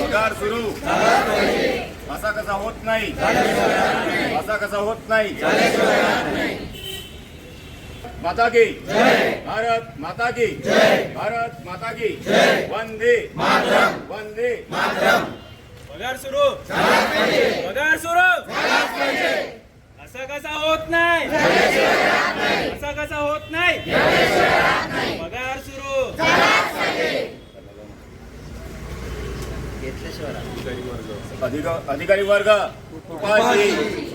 पगार सुरू. असा कसा होत नाही? असा कसा होत नाही? माता की. भारत माता की. भारत माता की. वंदे. वंदे. पगार सुरू. पगार सुरू. असं कसा होत नाही? असं कसा होत नाही? पगार सुरू. अधिक- अधिकारी वर्ग उपाशी.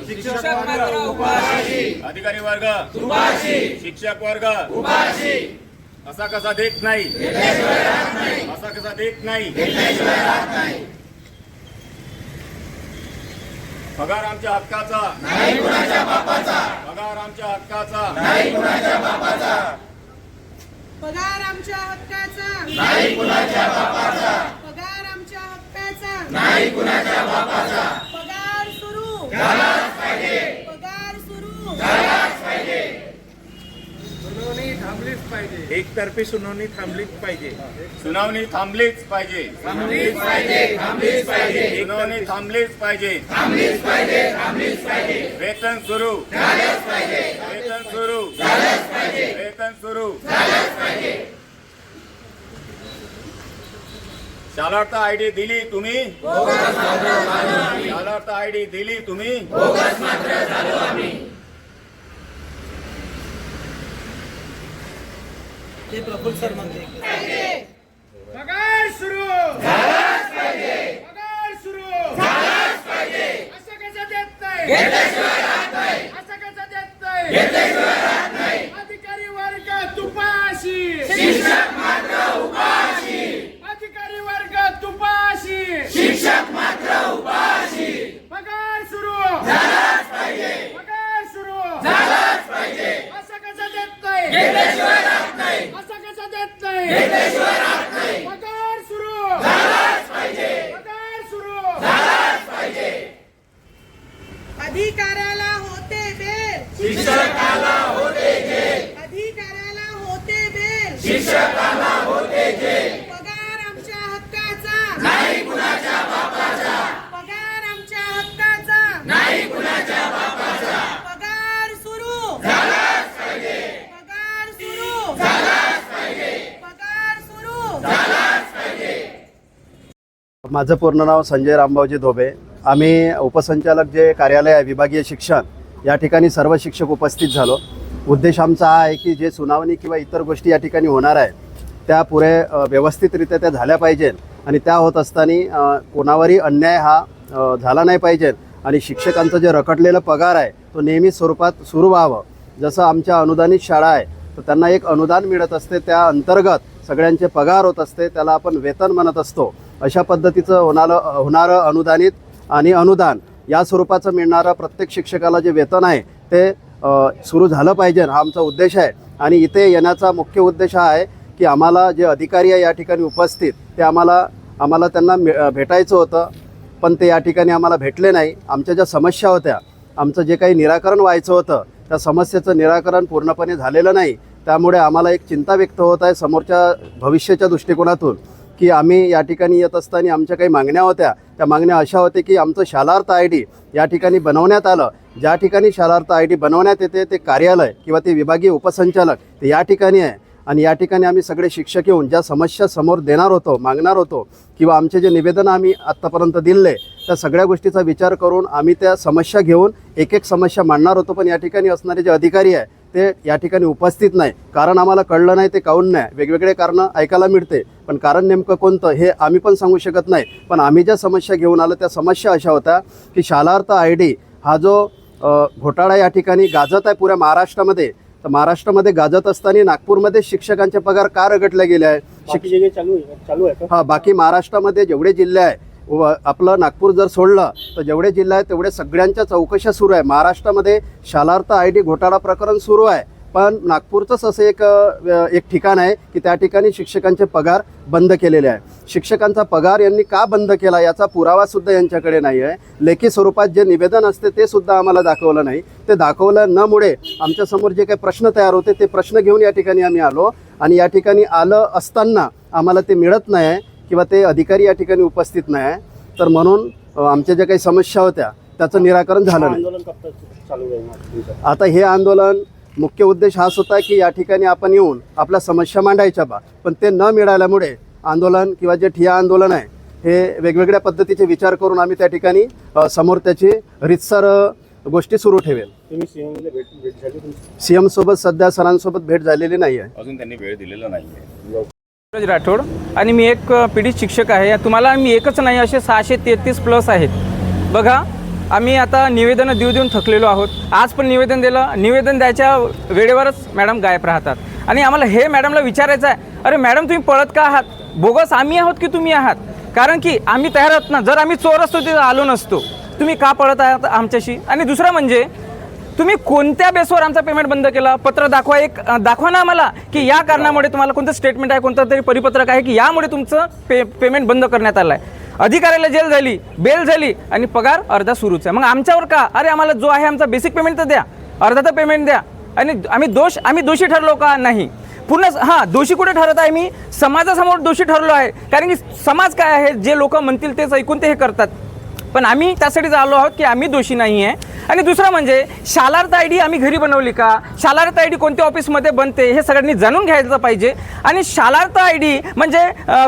शिक्षक वर्ग उपाशी. अधिकारी वर्ग उपाशी. शिक्षक वर्ग. उपाशी. असा कसा देत नाही? असा कसा देत नाही. पगार आमच्या हक्काचा. पगार आमच्या हक्काचा. पगार आमच्या हक्काचा. नाही कुणाच्या बापाचा. पगार आमच्या हक्काचा. नाही कुणाच्या बापाचा. पगार सुरू. झालाच पाहिजे पगार सुरू सुनावणी थांबलीच पाहिजे. एकतर्फी सुनावणी थांबलीच पाहिजे. सुनावणी थांबलीच पाहिजे. थांबलीच पाहिजे थांबलीच पाहिजे. सुनावणी थांबलीच पाहिजे. थांबलीच पाहिजे थांबलीच पाहिजे. वेतन सुरू. झालंच पाहिजे. वेतन सुरू. झालंच पाहिजे. वेतन सुरू. झालंच पाहिजे. शालार्थ आयडी दिली तुम्ही? शालार्थ आयडी दिली तुम्ही? पगार सुरू! पगार सुरू! असं कसं देत नाही असं कसं देत नाही अधिकारी वर्ग तुपाशी शिक्षक मात्र उपाशी अधिकारी वर्ग तुपाशी शिक्षक मात्र उपाशी पगार सुरू झालाच पाहिजे पगार सुरू झालाच पाहिजे असं कसं देत नाही असं कसं देत नाही पगार सुरू झालाच पाहिजे पगार सुरू अधिकाऱ्याला होते बेल शिक्षकाला होते जेल अधिकाऱ्याला होते बेल शिक्षकाला होते जेल पगार आमच्या हक्काचा नाही कुणाच्या बापाचा पगार आमच्या हक्काचा नाही कुणाच्या बापाचा पगार सुरू झालाच पाहिजे पगार सुरू झालाच पाहिजे पगार सुरू माझं पूर्ण नाव संजय रामभाऊजी धोबे. आम्ही उपसंचालक जे कार्यालय आहे विभागीय शिक्षण या ठिकाणी सर्व शिक्षक उपस्थित झालो. उद्देश आमचा हा आहे की जे सुनावणी किंवा इतर गोष्टी या ठिकाणी होणार आहे त्या पुरे व्यवस्थितरित्या त्या झाल्या पाहिजेत आणि त्या होत असताना कोणावरही अन्याय हा झाला नाही पाहिजे आणि शिक्षकांचं जे रखडलेलं पगार आहे तो नेहमी स्वरूपात सुरू व्हावं. जसं आमच्या अनुदानित शाळा आहे तर त्यांना एक अनुदान मिळत असते त्या अंतर्गत सगळ्यांचे पगार होत असते त्याला आपण वेतन म्हणत असतो. अशा पद्धतीचं होणारं होणारं अनुदानित आणि अनुदान या स्वरूपाचं मिळणारं प्रत्येक शिक्षकाला जे वेतन आहे ते सुरू झालं पाहिजे हा आमचा उद्देश आहे. आणि इथे येण्याचा मुख्य उद्देश हा आहे की आम्हाला जे अधिकारी आहे या ठिकाणी उपस्थित ते आम्हाला आम्हाला त्यांना मिळ- भेटायचं होतं पण ते या ठिकाणी आम्हाला भेटले नाही. आमच्या ज्या समस्या होत्या आमचं जे काही निराकरण व्हायचं होतं त्या समस्येचं निराकरण पूर्णपणे झालेलं नाही. त्यामुळे आम्हाला एक चिंता व्यक्त होत आहे समोरच्या भविष्याच्या दृष्टिकोनातून. की आम्ही या ठिकाणी येत असताना आमच्या काही मागण्या होत्या. त्या मागण्या अशा होत्या की आमचं शालार्थ आय डी या ठिकाणी बनवण्यात आलं. ज्या ठिकाणी शालार्थ आय डी बनवण्यात येते ते कार्यालय किंवा ते विभागीय उपसंचालक ते या ठिकाणी आहे. आणि या ठिकाणी आम्ही सगळे शिक्षक येऊन ज्या समस्या समोर देणार होतो मागणार होतो किंवा आमचे जे निवेदन आम्ही आत्तापर्यंत दिले त्या सगळ्या गोष्टीचा विचार करून आम्ही त्या समस्या घेऊन एक एक समस्या मांडणार होतो. पण या ठिकाणी असणारे जे अधिकारी आहे ते या ठिकाणी उपस्थित नाही. कारण आम्हाला कळलं नाही ते काऊन नाही? वेगवेगळे कारणं ऐकायला मिळते. पण कारण नेमकं कोणतं हे आम्ही पण सांगू शकत नाही. पण आम्ही ज्या समस्या घेऊन आलो त्या समस्या अशा होत्या की शालार्थ आय डी हा जो घोटाळा या ठिकाणी गाजत आहे पुऱ्या महाराष्ट्रामध्ये तर महाराष्ट्रामध्ये गाजत असताना नागपूरमध्ये शिक्षकांचे पगार का रगटले गेले आहे? शिक- हा बाकी महाराष्ट्रामध्ये जेवढे जिल्हे आहे व आपलं नागपूर जर सोडलं तर जेवढे जिल्हे आहेत तेवढे सगळ्यांच्या चौकशा सुरू आहे. महाराष्ट्रामध्ये शालार्थ आय डी घोटाळा प्रकरण सुरू आहे. पण नागपूरचंच असं एक एक ठिकाण आहे की त्या ठिकाणी शिक्षकांचे पगार बंद केलेले आहे. शिक्षकांचा पगार यांनी का बंद केला याचा पुरावासुद्धा यांच्याकडे नाही आहे. लेखी स्वरूपात जे निवेदन असते ते सुद्धा आम्हाला दाखवलं नाही. ते दाखवलं नमुळे आमच्यासमोर जे काही प्रश्न तयार होते ते प्रश्न घेऊन या ठिकाणी आम्ही आलो आणि या ठिकाणी आलं असताना आम्हाला ते मिळत नाही. आहे किंवा ते अधिकारी या ठिकाणी उपस्थित नाही आहे तर म्हणून आमच्या ज्या काही समस्या होत्या त्याचं निराकरण झालं नाही. आता हे आंदोलन मुख्य उद्देश हाच होता की या ठिकाणी आपण येऊन आपल्या समस्या मांडायच्या बा पण ते न मिळाल्यामुळे आंदोलन किंवा जे ठिया आंदोलन आहे हे वेगवेगळ्या पद्धतीचे विचार करून आम्ही त्या ठिकाणी समोर त्याची रितसर गोष्टी सुरू ठेवेल. सी एम सोबत सध्या सरांसोबत भेट झालेली नाही आहे अजून त्यांनी वेळ दिलेला सूरज राठोड आणि मी एक पीडित शिक्षक आहे. तुम्हाला मी एकच नाही असे सहाशे तेहतीस प्लस आहेत. बघा आम्ही आता निवेदनं देऊ देऊन थकलेलो आहोत. आज पण निवेदन दिलं निवेदन द्यायच्या वेळेवरच मॅडम गायब राहतात. आणि आम्हाला हे मॅडमला विचारायचं आहे अरे मॅडम तुम्ही पळत का आहात? बोगस आम्ही आहोत की तुम्ही आहात? कारण की आम्ही तयार आहोत ना जर आम्ही चोर असतो तिथं आलो नसतो. तुम्ही का पळत आहात आमच्याशी? आणि दुसरं म्हणजे तुम्ही कोणत्या बेसवर आमचा पेमेंट बंद केला? पत्र दाखवा एक दाखवा ना आम्हाला की या कारणामुळे तुम्हाला कोणतं स्टेटमेंट आहे कोणतं तरी परिपत्रक आहे की यामुळे तुमचं पे पेमेंट बंद करण्यात आलं आहे अधिकाऱ्याला जेल झाली बेल झाली आणि पगार अर्धा सुरूच आहे. मग आमच्यावर का? अरे आम्हाला जो आहे आमचा बेसिक पेमेंट तर द्या. अर्धा तर पेमेंट द्या. आणि आम्ही दोष आम्ही दोषी ठरलो का? नाही. पूर्ण हां दोषी कुठे ठरत आहे? मी समाजासमोर दोषी ठरलो आहे. कारण की समाज काय आहे? जे लोक म्हणतील तेच ऐकून ते हे करतात. पण आम्ही त्यासाठीच आलो आहोत की आम्ही दोषी नाही आहे. आणि दुसरं म्हणजे शालार्थ आय डी आम्ही घरी बनवली का? शालार्थ आय डी कोणत्या ऑफिसमध्ये बनते हे सगळ्यांनी जाणून घ्यायचं पाहिजे. आणि शालार्थ आय डी म्हणजे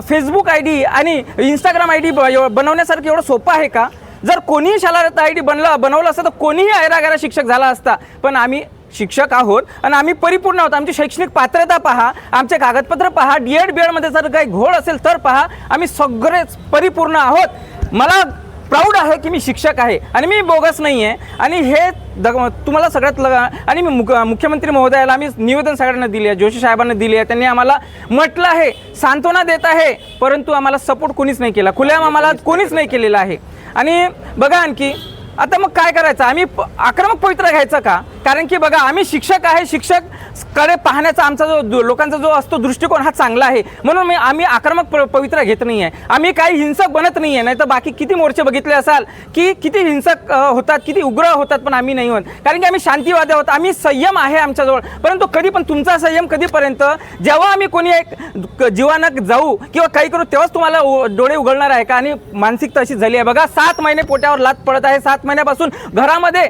फेसबुक आय डी आणि इंस्टाग्राम आय डी बनवण्यासारखं एवढं सोपं आहे का? जर कोणीही शालार्थ आय डी बनलं बनवलं असतं तर कोणीही ऐरागैरा शिक्षक झाला असता. पण आम्ही शिक्षक आहोत आणि आम्ही परिपूर्ण आहोत. आमची शैक्षणिक पात्रता पहा आमचे कागदपत्र पहा डी एड बी एडमध्ये जर काही घोळ असेल तर पहा आम्ही सगळेच परिपूर्ण आहोत. मला प्राऊड आहे की मी शिक्षक आहे आणि मी बोगस नाही आहे आणि हे दग तुम्हाला सगळ्यात लगा आणि मी मुख मुख्यमंत्री महोदयाला आम्ही निवेदन सगळ्यांना दिले आहे जोशी साहेबांना दिली आहे. त्यांनी आम्हाला म्हटलं आहे सांत्वना देत आहे परंतु आम्हाला सपोर्ट कोणीच नाही केला. खुल्याम आम्हाला कोणीच नाही केलेला आहे. आणि बघा आणखी आता मग काय करायचं? आम्ही प- आक्रमक पवित्र घ्यायचं का? कारण की बघा आम्ही शिक्षक आहे शिक्षककडे पाहण्याचा आमचा जो लोकांचा जो असतो दृष्टिकोन हा चांगला आहे. म्हणून मी आम्ही आक्रमक प- पवित्र घेत नाही आहे आम्ही काही हिंसक बनत नाही आहे नाही तर बाकी किती मोर्चे बघितले असाल की किती हिंसक होतात किती उग्र होतात पण आम्ही नाही होत. कारण की आम्ही शांतीवादी आहोत आम्ही संयम आहे आमच्याजवळ. परंतु कधी पण तुमचा संयम कधीपर्यंत जेव्हा आम्ही कोणी एक क- जीवानं जाऊ किंवा काही करू तेव्हाच तुम्हाला उ- डोळे उघडणार आहे का? आणि मानसिकता अशी झाली आहे. बघा सात महिने पोट्यावर लात पडत आहे. सात महिन्यापासून घरामध्ये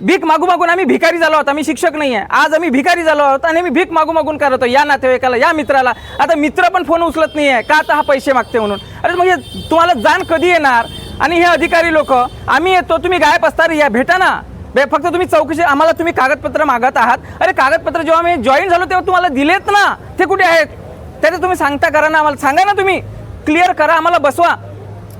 भीक मागू मागून आम्ही भिकारी झालो आहोत. आम्ही शिक्षक नाही आहे. आज आम्ही भिकारी झालो आहोत आणि आम्ही भीक मागू मागून करत होतो या नातेवाईकाला या मित्राला. आता मित्र पण फोन उचलत नाही आहे. का आता हा पैसे मागते म्हणून? अरे म्हणजे तुम्हाला जाण कधी येणार? आणि हे अधिकारी लोक आम्ही येतो तुम्ही गायब असता रे, या भेटा ना. बे फक्त तुम्ही चौकशी आम्हाला तुम्ही कागदपत्र मागत आहात. अरे कागदपत्र जेव्हा आम्ही जॉईन झालो तेव्हा तुम्हाला दिलेत ना. ते कुठे आहेत? त्याचे तुम्ही सांगता करा ना आम्हाला. सांगा ना तुम्ही. क्लिअर करा आम्हाला बसवा.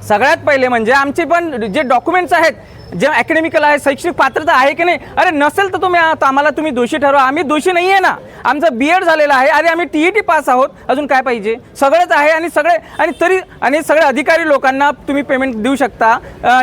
सगळ्यात पहिले म्हणजे आमचे पण जे डॉक्युमेंट्स आहेत जे अकॅडमिकल आहे शैक्षणिक पात्रता आहे की नाही? अरे नसेल तर तुम्ही आता आम्हाला तुम्ही दोषी ठरवा. आम्ही दोषी नाही आहे ना. आमचं बी एड झालेलं आहे. अरे आम्ही टी ई टी पास आहोत. अजून काय पाहिजे? सगळंच आहे आणि सगळे आणि तरी आणि सगळे अधिकारी लोकांना तुम्ही पेमेंट देऊ शकता.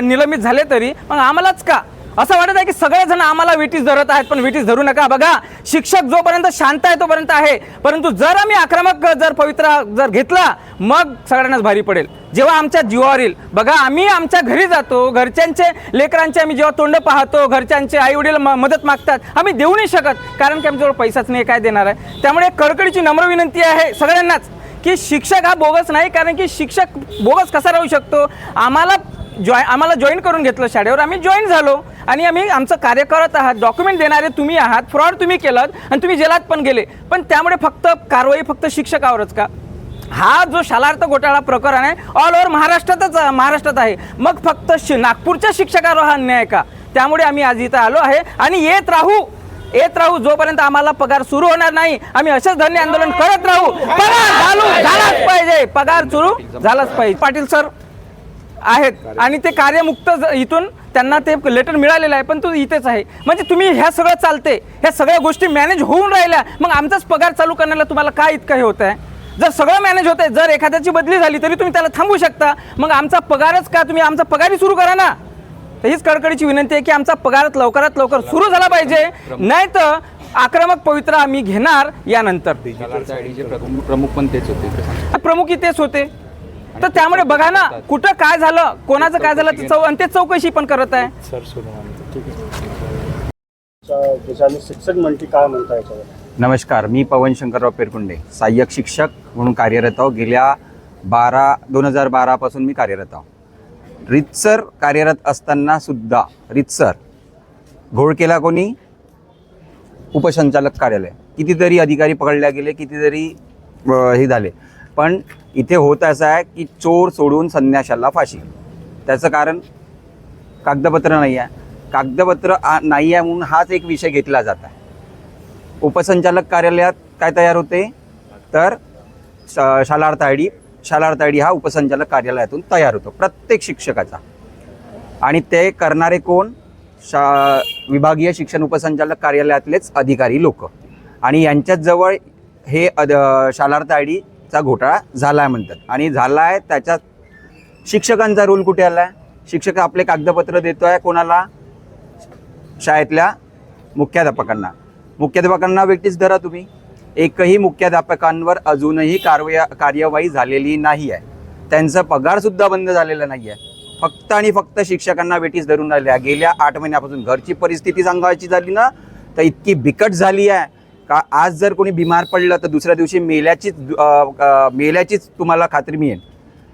निलंबित झाले तरी. मग आम्हालाच का? असं वाटत आहे की सगळेजण आम्हाला विटीस धरत आहेत पण विटीस धरू नका. बघा शिक्षक जोपर्यंत शांत आहे तोपर्यंत आहे. परंतु जर आम्ही आक्रमक जर पवित्र जर घेतला मग सगळ्यांनाच भारी पडेल. जेव्हा आमच्या जीवावर येईल. बघा आम्ही आमच्या घरी जातो. घरच्यांचे लेकरांचे आम्ही जेव्हा तोंड पाहतो घरच्यांचे आई वडील मदत मागतात. आम्ही देऊ नाही शकत कारण की आमच्याजवळ पैसाच नाही काय देणार आहे? त्यामुळे कडकडीची नम्र विनंती आहे सगळ्यांनाच की शिक्षक हा बोगस नाही कारण की शिक्षक बोगस कसा राहू शकतो? आम्हाला जॉय आम्हाला जॉईन करून घेतलं शाळेवर. आम्ही जॉईन झालो. आणि आम्ही आमचं कार्य करत आहात. डॉक्युमेंट देणारे तुम्ही आहात. फ्रॉड तुम्ही केलं आणि तुम्ही जेलात पण गेले. पण त्यामुळे फक्त कारवाई फक्त शिक्षकावरच का? हा जो शालार्थ घोटाळा प्रकरण आहे ऑल ओव्हर महाराष्ट्रातच महाराष्ट्रात आहे. मग फक्त शि नागपूरच्या शिक्षकावर हा अन्याय का? त्यामुळे आम्ही आज इथं आलो आहे. आणि येत राहू. येत राहू जोपर्यंत आम्हाला पगार सुरू होणार नाही. आम्ही असेच धन्य आंदोलन करत राहू. पगार झालाच पाहिजे. पगार सुरू झालाच पाहिजे. पाटील सर आहेत. आणि ते कार्यमुक्त इथून त्यांना ते लेटर मिळालेलं आहे पण तो इथेच आहे. म्हणजे तुम्ही ह्या सगळं चालते ह्या सगळ्या गोष्टी मॅनेज होऊन राहिल्या मग आमचाच पगार चालू करण्याला तुम्हाला काय इतकं हे होत आहे जर सगळं मॅनेज होत आहे जर एखाद्याची बदली झाली तरी तुम्ही त्याला थांबवू शकता. मग आमचा पगारच का? तुम्ही आमचा पगारही सुरू करा ना. तर हीच कडकडीची विनंती आहे की आमचा पगार लवकरात लवकर सुरू झाला पाहिजे. नाही तर आक्रमक पवित्रा आम्ही घेणार यानंतर. प्रमुख पण तेच होते. प्रमुख तेच होते. तर त्यामुळे बघा ना कुठं काय झालं कोणाचं काय झालं ते चौ आणि ते चौकशी पण करत आहे. देशाने शिक्षक मंत्री काय म्हणता याच्यावर? नमस्कार मी पवन शंकरराव पेरकुंडे सहाय्यक शिक्षक म्हणून कार्यरत आहो. गेल्या बारा दोन हजार बारापासून मी कार्यरत आहो. रितसर कार्यरत असताना सुद्धा रितसर घोळ केला कोणी? उपसंचालक कार्यालय. कितीतरी अधिकारी पकडल्या गेले कितीतरी हे झाले. पण इथे होत असं आहे की चोर सोडून संन्याशाला फाशी. त्याचं कारण कागदपत्र नाही आहे. कागदपत्र आ- नाही आहे म्हणून हाच एक विषय घेतला जात आहे. उपसंचालक कार्यालयात काय तयार होते? तर Shalarth I D Shalarth I D हा उपसंचालक कार्यालयातून तयार होतो प्रत्येक शिक्षकाचा. आणि ते करणारे कोण? शा विभागीय शिक्षण उपसंचालक कार्यालयातलेच अधिकारी लोक. आणि यांच्याच जवळ हे अद शालार्थ आय डी चा घोटाळा झाला आहे म्हणतात. आणि झाला आहे त्याच्यात शिक्षकांचा रोल कुठे आला आहे शिक्षक आपले कागदपत्र देतो आहे कोणाला? शाळेतल्या मुख्याध्यापकांना. मुख्याध्यापकांना व्यक्तीच धरा तुम्ही. एकही मुख्याध्यापकांवर अजूनही कारवाया कार्यवाही झालेली नाही आहे त्यांचा पगारसुद्धा बंद झालेला नाही आहे फक्त आणि फक्त शिक्षकांना वेटीस धरून राहिल्या. गेल्या आठ महिन्यापासून घरची परिस्थिती सांगायची झाली ना तर इतकी बिकट झाली आहे का आज जर कोणी बिमार पडलं तर दुसऱ्या दिवशी मेल्याचीच मेल्याचीच तुम्हाला खात्री मिळेल.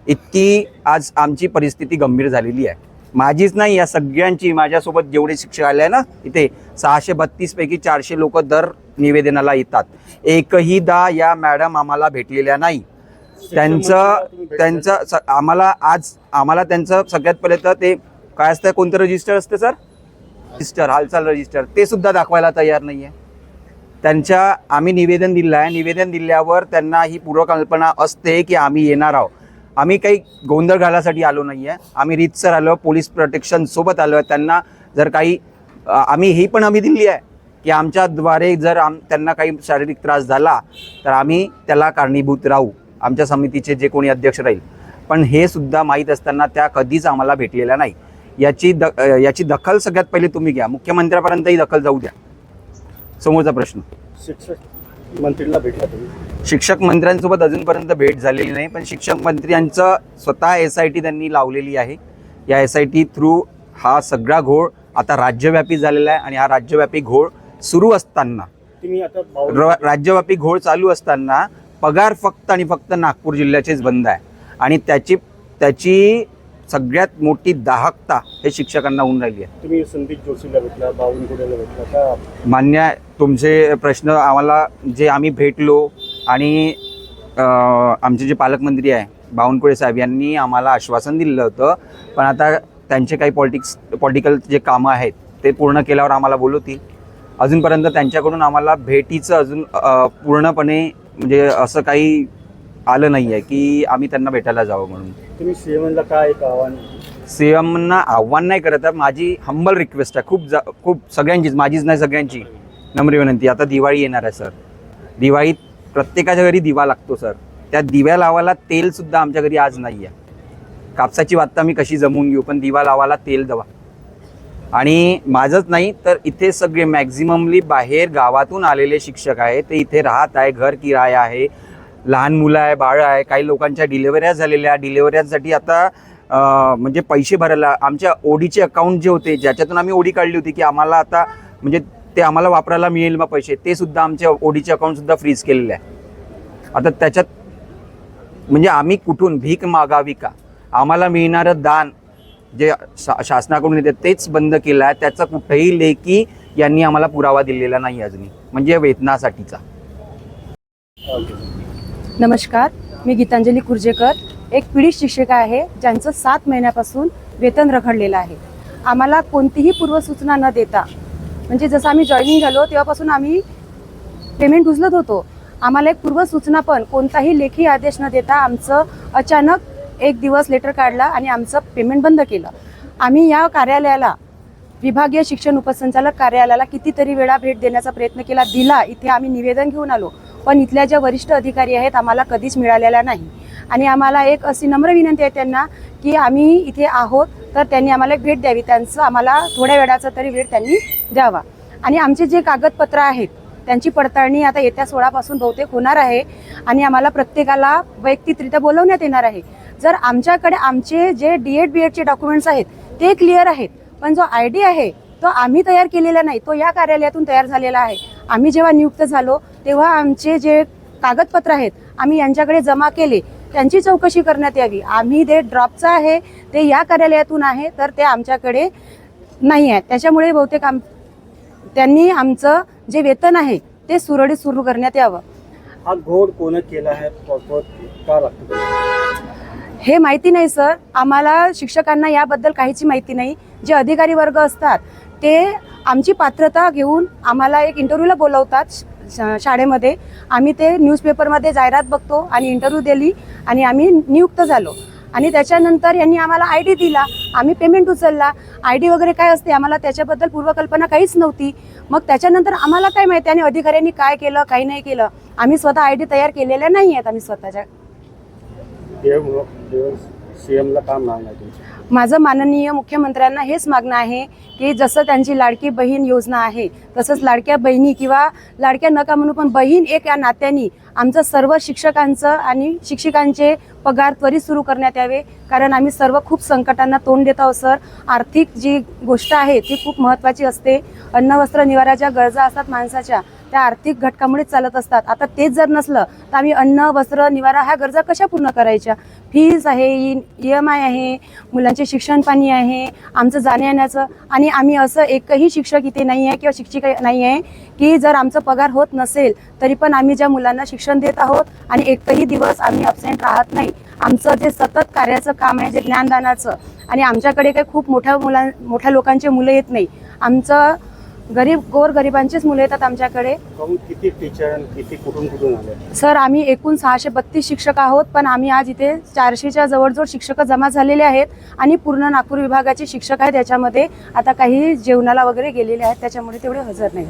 इतकी आज आमची परिस्थिती गंभीर झालेली आहे. माझीच नाही या सगळ्यांची माझ्यासोबत जेवढे शिक्षक आले आहे ना इथे सहाशे बत्तीस पैकी चारशे लोक दर निवेदनाला येतात. एकहीदा या मॅडम आम्हाला भेटलेल्या नाही. त्यांचं त्यांचं आम्हाला आज आम्हाला त्यांचं सगळ्यात पहिले तर ते काय असतं कोणतं रजिस्टर असतं सर? रजिस्टर हालचाल रजिस्टर ते सुद्धा दाखवायला तयार नाही आहे त्यांच्या आम्ही निवेदन दिलं आहे. निवेदन दिल्यावर त्यांना ही पूर्वकल्पना असते की आम्ही येणार आहोत. आम्ही काही गोंधळ घालासाठी आलो नाही आहे आम्ही रीतसर आलो पोलीस प्रोटेक्शन सोबत आलो आहे. त्यांना जर काही आम्ही ही पण आम्ही दिली आहे की आमच्याद्वारे जर आम त्यांना काही शारीरिक त्रास झाला तर आम्ही त्याला कारणीभूत राहू. आमच्या समितीचे जे कोणी अध्यक्ष राहील. पण हे सुद्धा माहीत असताना त्या कधीच आम्हाला भेटलेल्या नाही. याची द याची दखल सगळ्यात पहिले तुम्ही घ्या. मुख्यमंत्र्यापर्यंत ही दखल जाऊ द्या. समोरचा प्रश्न. शिक्षक मंत्रीला भेटला तुम्ही. शिक्षक मंत्र्यांसोबत अजूनपर्यंत भेट झालेली नाही पण शिक्षक मंत्र्यांचं स्वतः एस आय टी त्यांनी लावलेली आहे. या एस आय टी थ्रू हा सगळा घोळ आता राज्यव्यापी झालेला आहे आणि हा राज्यव्यापी घोळ सुरू असताना तुम्ही आता र- राज्यव्यापी घोळ चालू असताना पगार फक्त आणि फक्त नागपूर जिल्ह्याचेच बंद आहे. आणि त्याची त्याची सगळ्यात मोठी दाहकता हे शिक्षकांना होऊन राहिली आहे. तुम्ही संदीप जोशीला भेटला बावनकुळेला भेटला का? मान्य. तुमचे प्रश्न आम्हाला जे आम्ही भेटलो आणि आमचे जे पालकमंत्री आहे बावनकुळे साहेब यांनी आम्हाला आश्वासन दिलं होतं. पण आता त्यांचे काही पॉलिटिक्स पॉलिटिकल जे कामं आहेत ते पूर्ण केल्यावर आम्हाला बोलवतील. अजूनपर्यंत त्यांच्याकडून आम्हाला भेटीचं अजून पूर्णपणे म्हणजे असं काही आलं नाही आहे की आम्ही त्यांना भेटायला जावं म्हणून. तुम्ही सीएमला काय एक आव्हान? सी एमना आव्हान नाही करत माझी हंबल रिक्वेस्ट आहे. खूप जा खूप सगळ्यांचीच माझीच नाही सगळ्यांची. नम्र विनंती आता दिवाळी येणार आहे सर. दिवाळीत प्रत्येकाच्या घरी दिवा लागतो सर. त्या दिव्या लावायला तेलसुद्धा आमच्या घरी आज नाही आहे कापसाची वात्ता मी कशी जमवून घेऊ पण दिवा लावायला तेल दवा. आणि माझंच नाही तर इथे सगळे मॅक्झिममली बाहेर गावातून आलेले शिक्षक आहे ते इथे राहत आहे घर किराया आहे लहान मुलं आहे बाळ आहे काही लोकांच्या डिलेवऱ्या झालेल्या डिलेवऱ्यांसाठी आता म्हणजे पैसे भरायला आमच्या ओडीचे अकाउंट जे होते ज्याच्यातून आम्ही ओडी काढली होती की आम्हाला आता म्हणजे ते आम्हाला वापरायला मिळेल मग पैसे. ते सुद्धा आमच्या ओडीचे अकाउंटसुद्धा फ्रीज केलेले आहे. आता त्याच्यात म्हणजे आम्ही कुठून भीक मागावी का? आम्हाला मिळणारं दान जे शा शासनाकडून येते तेच बंद केलं आहे. त्याचा कुठेही लेखी यांनी आम्हाला पुरावा दिलेला नाही अजूनही. म्हणजे वेतनासाठीचा. नमस्कार. मी गीतांजली कुर्जेकर. एक पीडित शिक्षिका आहे ज्यांचं सात महिन्यापासून वेतन रखडलेलं आहे. आम्हाला कोणतीही पूर्वसूचना न देता म्हणजे जसं आम्ही जॉईनिंग झालो तेव्हापासून आम्ही पेमेंट उचलत होतो. आम्हाला एक पूर्व सूचना पण कोणताही लेखी आदेश न देता आमचं अचानक एक दिवस लेटर काढला आणि आमचं पेमेंट बंद केलं. आम्ही या कार्यालयाला विभागीय शिक्षण उपसंचालक कार्यालयाला कितीतरी वेळा भेट देण्याचा प्रयत्न केला दिला. इथे आम्ही निवेदन घेऊन आलो. पण इथल्या ज्या वरिष्ठ अधिकारी आहेत आम्हाला कधीच मिळालेल्या नाही. आणि आम्हाला एक अशी नम्र विनंती आहे त्यांना की आम्ही इथे आहोत तर त्यांनी आम्हाला एक भेट द्यावी. त्यांचं आम्हाला थोड्या वेळाचा तरी वेळ त्यांनी द्यावा. आणि आमचे जे कागदपत्र आहेत त्यांची पडताळणी आता येत्या सोळापासून बहुतेक होणार आहे आणि आम्हाला प्रत्येकाला वैयक्तिकरित्या बोलवण्यात येणार आहे. जर आमच्याकडे आमचे जे डी एड बी एडचे डॉक्युमेंट्स आहेत ते क्लिअर आहेत पण जो आय डी आहे तो आम्ही तयार केलेला नाही तो या कार्यालयातून तयार झालेला आहे. आम्ही जेव्हा नियुक्त झालो तेव्हा आमचे जे कागदपत्र आहेत आम्ही यांच्याकडे जमा केले त्यांची चौकशी करण्यात यावी. आम्ही जे ड्रॉपचं आहे ते या कार्यालयातून आहे तर ते आमच्याकडे नाही आहे. त्याच्यामुळे बहुतेक आम त्यांनी आमचं जे वेतन आहे ते सुरळीत सुरू करण्यात यावं. हा घोड कोण केला आहे? का हे माहिती नाही सर. आम्हाला शिक्षकांना याबद्दल काहीची माहिती नाही. जे अधिकारी वर्ग असतात ते आमची पात्रता घेऊन आम्हाला एक इंटरव्ह्यूला बोलवतात. शाळेमध्ये. आम्ही ते न्यूजपेपरमध्ये जाहिरात बघतो आणि इंटरव्ह्यू दिली आणि आम्ही नियुक्त झालो. आणि त्याच्यानंतर यांनी आम्हाला आय डी दिला. आम्ही पेमेंट उचलला. आय डी वगैरे काय असते आम्हाला त्याच्याबद्दल पूर्वकल्पना काहीच नव्हती. मग त्याच्यानंतर आम्हाला काय माहिती आणि अधिकाऱ्यांनी काय केलं काही नाही केलं. आम्ही स्वतः आय डी तयार केलेल्या नाही आहेत. आम्ही स्वतःच्या सीएमला काम नाही माझं माननीय मुख्यमंत्र्यांना हेच मागणं आहे की जसं त्यांची लाडकी बहीण योजना आहे तसंच लाडक्या बहिणी किंवा लाडक्या नका म्हणून पण बहीण एक या नात्याने आमचं सर्व शिक्षकांचं आणि शिक्षिकांचे पगार त्वरित सुरू करण्यात यावे. कारण आम्ही सर्व खूप संकटांना तोंड देत आहोत सर. आर्थिक जी गोष्ट आहे ती खूप महत्त्वाची असते. अन्न वस्त्र निवाराच्या गरजा असतात माणसाच्या त्या आर्थिक घटकामुळेच चालत असतात. आता तेच जर नसलं तर आम्ही अन्न वस्त्र निवारा ह्या गरजा कशा पूर्ण करायच्या? फीज आहे ई एम आय आहे मुलांचे शिक्षण पाणी आहे आमचं जाण्या येण्याचं आणि आम्ही असं एकही शिक्षक इथे नाही आहे किंवा शिक्षिका नाही आहे की जर आमचा पगार होत नसेल तरी पण आम्ही ज्या मुलांना शिक्षण देत आहोत आणि एकही दिवस आम्ही अबसेंट राहत नाही आमचं जे सतत कार्याचं काम आहे जे ज्ञानदानाचं आणि आमच्याकडे काही खूप मोठ्या मुलां मोठ्या लोकांचे मुलं येत नाही आमचं गरीब गोर गरिबांचीच मुलं येतात आमच्याकडे. काहून किती टीचर आणि किती कुठून कुठून आले? सर आम्ही एकूण सहाशे बत्तीस शिक्षक आहोत पण आम्ही आज इथे चारशेच्या जवळजवळ शिक्षक जमा झालेले आहेत आणि पूर्ण नागपूर विभागाचे शिक्षक आहेत याच्यामध्ये. आता काही जेवणाला वगैरे गेलेले आहेत त्याच्यामुळे तेवढे हजर नाही.